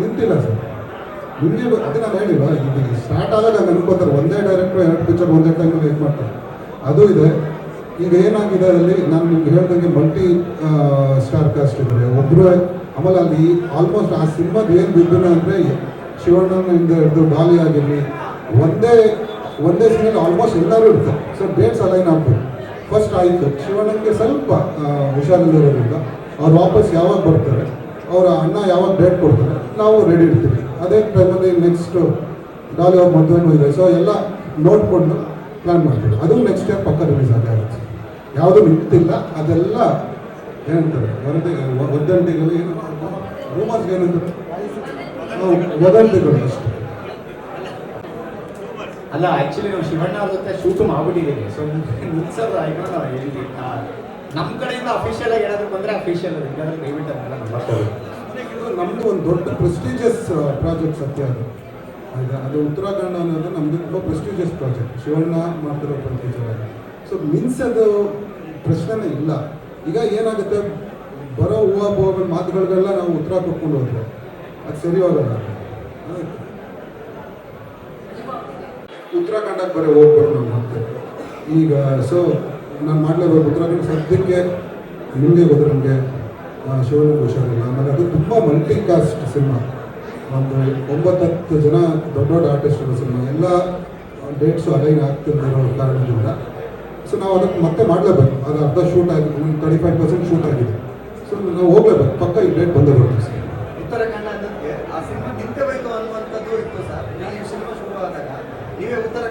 ನಿಂತಿಲ್ಲ ಸರ್. ನಿಮಗೆ ಅದೇ ನಾನು ಹೇಳಿಲ್ಲ ಇದು ಸ್ಟಾರ್ಟ್ ಆದಾಗ ಹಂಗೆ ಅನ್ಕೋತಾರೆ, ಒಂದೇ ಡೈರೆಕ್ಟ್ರು ಎರಡು ಪಿಕ್ಚರ್ ಒಂದೇ ಟೈಮಲ್ಲಿ ವೇಟ್ ಮಾಡ್ತಾರೆ. ಅದು ಇದೆ. ಈಗ ಏನಾಗಿದೆ ಅಲ್ಲಿ? ನಾನು ನಿಮ್ಗೆ ಹೇಳ್ದಂಗೆ ಮಲ್ಟಿ ಸ್ಟಾರ್ ಕಾಸ್ಟ್ ಇದ್ದಾರೆ. ಒಬ್ಬರು ಆಮೇಲೆ ಅಲ್ಲಿ ಆಲ್ಮೋಸ್ಟ್ ಆ ಸಿನಿಮಾದ ಏನು ವಿಭಿನ್ನ ಅಂದರೆ ಶಿವಣ್ಣನಿಂದ ಹಿಡಿದು ಡಾಲಿ ಆಗಿರಲಿ, ಒಂದೇ ಒಂದೇ ಸಿನಿಮಾ ಆಲ್ಮೋಸ್ಟ್ ಎಲ್ಲರೂ ಇರ್ತಾರೆ. ಸರ್ ಡೇಟ್ಸ್ ಅಲೈನ್ ಆಗ್ಬೋದು. ಫಸ್ಟ್ ಆಯಿತು. ಶಿವಣ್ಣನಿಗೆ ಸ್ವಲ್ಪ ಹುಷಾರಿಲ್ಲ ಹುಷಾರಿಲ್ಲದಿರೋದ್ರಿಂದ ಅವ್ರು ವಾಪಸ್ ಯಾವಾಗ ಬರ್ತಾರೆ? ಅವರ ಅಣ್ಣ ಯಾವಾಗ ಡೇಟ್ ಕೊಡ್ತಾರೆ, ನಾವು ರೆಡಿ ಇರ್ತೀವಿ. ಅದೇ ಟೈಮಲ್ಲಿ ನೆಕ್ಸ್ಟ್ ಡಾಲಿ ಅವ್ರ ಮದುವೆನೂ ಇದೆ. ಸೊ ಎಲ್ಲ ನೋಡಿಕೊಂಡು ಪ್ಲ್ಯಾನ್ ಮಾಡ್ತೀವಿ. ಅದು ನೆಕ್ಸ್ಟ್ ಇಯರ್ ಪಕ್ಕ ರಿಲೀಸ್ ಆಗುತ್ತೆ. ಯಾವುದು ನಿಂತಿಲ್ಲ, ಅದೆಲ್ಲ ಏನಂತಾರೆ ವರದಿ, ವದಂತಿಗಳು ಏನು ರೂಮರ್ಸ್ ಏನಂತಾರೆ ನಾವು ವದಂತಿಗಳು ಅಷ್ಟೇ. ಅಲ್ಲ ಆ್ಯಕ್ಚುಲಿ ನಾವು ಶಿವಣ್ಣ ಅವ್ರ ಜೊತೆ ಶೂಟ್ ಮಾಡ್ಬಿಟ್ಟಿದ್ದೀವಿ ಸೊ ನಿಲ್ಸೋದು ಆಯ್ತು ಹೇಳಿ ನಮ್ಮ ಕಡೆಯಿಂದ ಅಫಿಷಿಯಲ್ ಏನಾದರೂ ಬಂದ್ರೆ ಅಫಿಷಿಯಲ್ ಇಲ್ಲಾಂದ್ರೆ ನಮ್ಮದು ಒಂದು ದೊಡ್ಡ ಪ್ರೆಸ್ಟೀಜಿಯಸ್ ಪ್ರಾಜೆಕ್ಟ್ ಸತ್ಯ ಅದು. ಅದು ಉತ್ತರಾಖಂಡ ಅನ್ನೋದು ನಮ್ದು ತುಂಬ ಪ್ರೆಸ್ಟೀಜಿಯಸ್ ಪ್ರಾಜೆಕ್ಟ್ ಶಿವಣ್ಣ ಮಾಡ್ತಿರೋ ಪ್ರತಿಜವಾಗಿ ಸೊ ಅದು ಪ್ರಶ್ನೆನೇ ಇಲ್ಲ. ಈಗ ಏನಾಗುತ್ತೆ? ಬರೋ ಹೂವು ಮಾತುಗಳಿಗೆಲ್ಲ ನಾವು ಉತ್ತರ ಕೊಟ್ಕೊಂಡು ಹೋದ್ರೆ ಅದು ಸರಿ ಹೋಗಲ್ಲ. ಉತ್ತರಾಖಂಡಕ್ಕೆ ಬರೀ ಹೋಗ್ಬಾರ್ದು ನಾವು ಈಗ ಸೊ ನಾನು ಮಾಡಲೇಬೇಕು. ಉತ್ತರಾಖಂಡ ಸದ್ಯಕ್ಕೆ ನಿಮಗೆ ಹೋದ್ರೆ ನಮಗೆ ಶಿವನಿಗೆ ಹುಷಾರಿಲ್ಲ ಆಮೇಲೆ ಅದು ತುಂಬ ಮಲ್ಟಿ ಕಾಸ್ಟ್ ಸಿನಿಮಾ ಒಂದು ಒಂಬತ್ತತ್ತು ಜನ ದೊಡ್ಡ ದೊಡ್ಡ ಆರ್ಟಿಸ್ಟ್ಗಳ ಸಿನಿಮಾ ಎಲ್ಲ ಡೇಟ್ಸು ಅಲೈನ್ ಆಗ್ತಿರೋ ಕಾರಣದಿಂದ. ಸೊ ನಾವು ಅದಕ್ಕೆ ಮತ್ತೆ ಮಾಡಲೇಬೇಕು. ಅದು ಅರ್ಧ ಶೂಟ್ ಆಗಿದೆ ಒಂದು ತರ್ಟಿ ಫೈವ್ ಪರ್ಸೆಂಟ್ ಶೂಟ್ ಆಗಿದೆ. ಸೊ ನಾವು ಹೋಗ್ಲೇಬೇಕು. ಪಕ್ಕ ಈ ಡೇಟ್ ಬಂದೇ ಬರುತ್ತೆ ಸರ್. ಉತ್ತರಾಖಂಡ ಅನ್ನೋದಕ್ಕೆ ಆ ಸಿನಿಮಾ ನಿಂತಬೇಕು ಅನ್ನುವಂಥದ್ದು ಇತ್ತು ಸರ್. ನೀವು ಸಿನಿಮಾ ಶುರು ಆದಾಗ ನೀವೇ ಉತ್ತರ